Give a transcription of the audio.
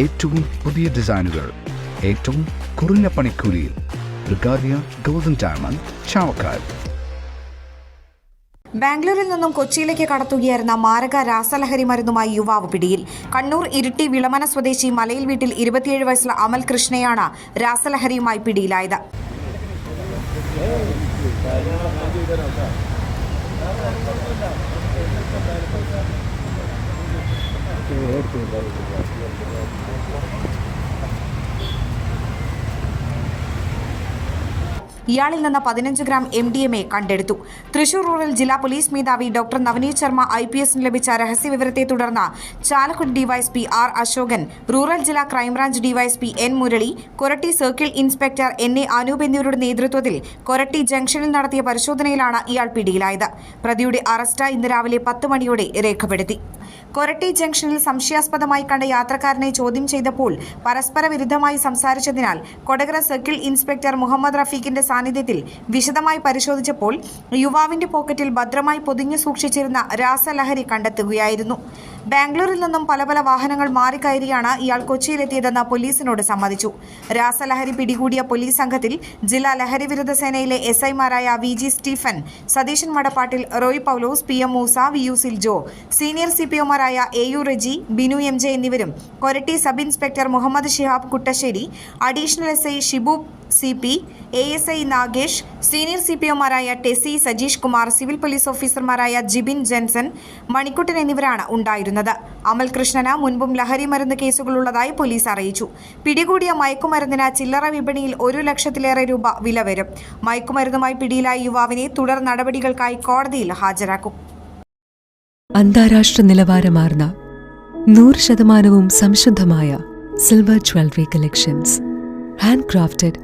ഏറ്റവും പുതിയ ഡിസൈനുകൾ ഏറ്റവും കുറഞ്ഞ പണിക്കൂലിയിൽ. ബ്രിഗാദിയ ഗോൾഡൻ ഡയമണ്ട് ചാവക്കാൽ ബാംഗ്ലൂരിൽ നിന്നും കൊച്ചിയിലേക്ക് കടത്തുകയായിരുന്ന മാരക രാസലഹരി മരുന്നുമായി യുവാവ് പിടിയിൽ. കണ്ണൂർ ഇരിട്ടി വിളമന സ്വദേശി മലയിൽ വീട്ടിൽ ഇരുപത്തിയേഴ് വയസ്സുള്ള അമൽ കൃഷ്ണയാണ് രാസലഹരിയുമായി പിടിയിലായത്. Спасибо. ഇയാളിൽ നിന്ന് പതിനഞ്ച് gram M D M A കണ്ടെടുത്തു. തൃശൂർ റൂറൽ ജില്ലാ പോലീസ് മേധാവി doctor Navaneeth Sharma I P എസിന് ലഭിച്ച രഹസ്യവിവരത്തെ തുടർന്ന് Chalakudy DYSP R Ashokan rural ജില്ലാ crime branch DYSP N Murali Koratty circle inspector N A Anoop എന്നിവരുടെ നേതൃത്വത്തിൽ കൊരട്ടി ജംഗ്ഷനിൽ നടത്തിയ പരിശോധനയിലാണ് ഇയാൾ പിടിയിലായത്. പ്രതിയുടെ അറസ്റ്റ് ഇന്ന് രാവിലെ പത്ത് മണിയോടെ രേഖപ്പെടുത്തി. കൊരട്ടി ജംഗ്ഷനിൽ സംശയാസ്പദമായി കണ്ട യാത്രക്കാരനെ ചോദ്യം ചെയ്തപ്പോൾ പരസ്പര വിരുദ്ധമായി സംസാരിച്ചതിനാൽ കൊടകര സർക്കിൾ ഇൻസ്പെക്ടർ മുഹമ്മദ് റഫീഖിന്റെ സാന്നിധ്യത്തിൽ വിശദമായി പരിശോധിച്ചപ്പോൾ യുവാവിന്റെ പോക്കറ്റിൽ ഭദ്രമായി പൊതിഞ്ഞു സൂക്ഷിച്ചിരുന്ന രാസലഹരി കണ്ടെത്തുകയായിരുന്നു. ബാംഗ്ലൂരിൽ നിന്നും പല പല വാഹനങ്ങൾ മാറിക്കയറിയാണ് ഇയാൾ കൊച്ചിയിലെത്തിയതെന്ന് പോലീസിനോട് സമ്മതിച്ചു. രാസലഹരി പിടികൂടിയ പോലീസ് സംഘത്തിൽ ജില്ലാ ലഹരി വിരുദ്ധ സേനയിലെ എസ് ഐമാരായ V G Stephen Satheesan Madappattil Roy Paulose P M Moosa V U Siljo senior C P ഒമാരായ A U Reji Binu M J എന്നിവരും Koratty sub inspector Muhammad Shihab Kuttassery additional S I Shibu C P A S I Nagesh senior C P ഒമാരായ Tessy Sajeesh Kumar civil police ഓഫീസർമാരായ ജിബിൻ ജെൻസൺ മണിക്കുട്ടൻ എന്നിവരാണ് ഉണ്ടായിരുന്നത്. അമൽ കൃഷ്ണന് മുൻപും ലഹരി മരുന്ന് കേസുകളുള്ളതായി police അറിയിച്ചു. പിടികൂടിയ മയക്കുമരുന്നിന് ചില്ലറ വിപണിയിൽ ഒരു ലക്ഷത്തിലേറെ രൂപ വില വരും. മയക്കുമരുന്നുമായി പിടിയിലായ യുവാവിനെ തുടർ നടപടികൾക്കായി കോടതിയിൽ ഹാജരാക്കും. അന്താരാഷ്ട്ര നിലവാരമാർന്ന നൂറ് ശതമാനവും സംശുദ്ധമായ silver jewellery collections. Handcrafted